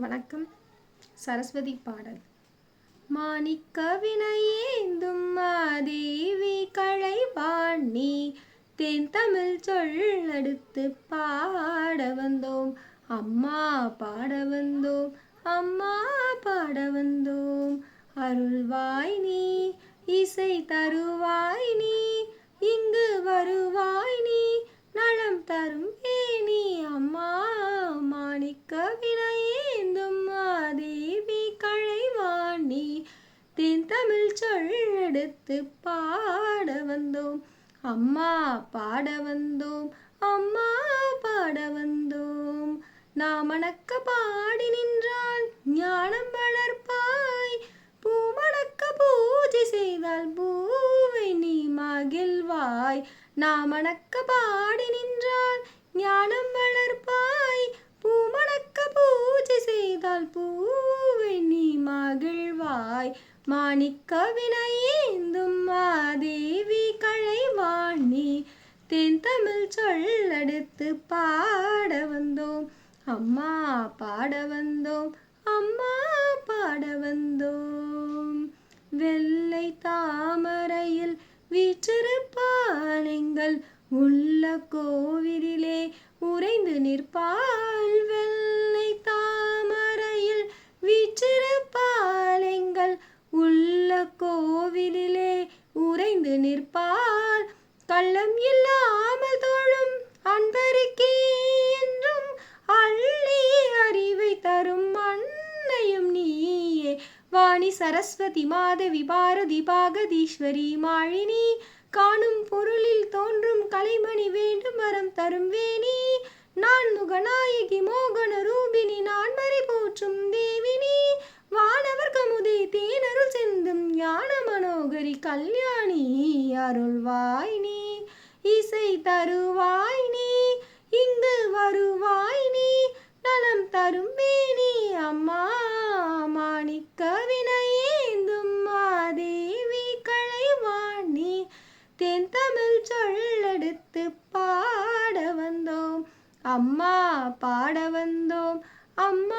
வணக்கம். சரஸ்வதி பாடல். மாணிக்க வினையேந்தும் மாதேவி களைவாணி தென் தமிழ் சொல்லெடுத்து பாட வந்தோம். அம்மா பாட வந்தோம். அம்மா பாட வந்தோம். அருள்வாய் நீ இசை தருவாய் நீ இங்கு வருவாய் நீ நலம் தரும் நீ அம்மா மாணிக்க வினை தென் தமிழ் சொல்லெடுத்து பாட வந்தோம். அம்மா பாட வந்தோம். அம்மா பாட வந்தோம். நாமணக்க பாடி நின்றால் ஞானம் வளர்ப்பாய். பூமணக்க பூஜை செய்தால் பூவை நீ மகிழ்வாய். நாமணக்க பாடி நின்றால் ஞானம் வளர்ப்பாய் பூமணக்க பூஜை செய்தால் பூவை நீ மகிழ்வாய் மாணிக்க வினையேந்தும் மாதேவி களைவாணி தென் தமிழ் சொல்லெடுத்து பாட வந்தோம். அம்மா பாட வந்தோம் அம்மா பாட வந்தோம். வெள்ளை தாமரையில் வீற்றிருப்பாள் எங்கள் உள்ள கோவிலிலே உறைந்து நிற்பாள் வெள்ளை நிறைந்து நிற்பாள். கள்ளம் இல்லாமல் தோழும் அன்பருக்கே என்றும் அள்ளி அறிவை தரும் அன்னையும் நீயே. வாணி சரஸ்வதி மாதவி பாரதி பாகதீஸ்வரி மாழினி காணும் பொருளில் தோன்றும் கலைமணி வேண்டும் வரம் தரும் வேணி. நான் முகநாயகி மோகன ரூபினி கல்யாணி அருள்வாய் நீ. இசை தருவாய் நீ. இங்கு வருவாய் நீ. நலம் தரும் மேனி அம்மா. மாணிக்க வினையேந்தும் மாதேவி களைவாணி தென் தமிழ் சொல்லெடுத்து பாட வந்தோம். அம்மா பாட வந்தோம். அம்மா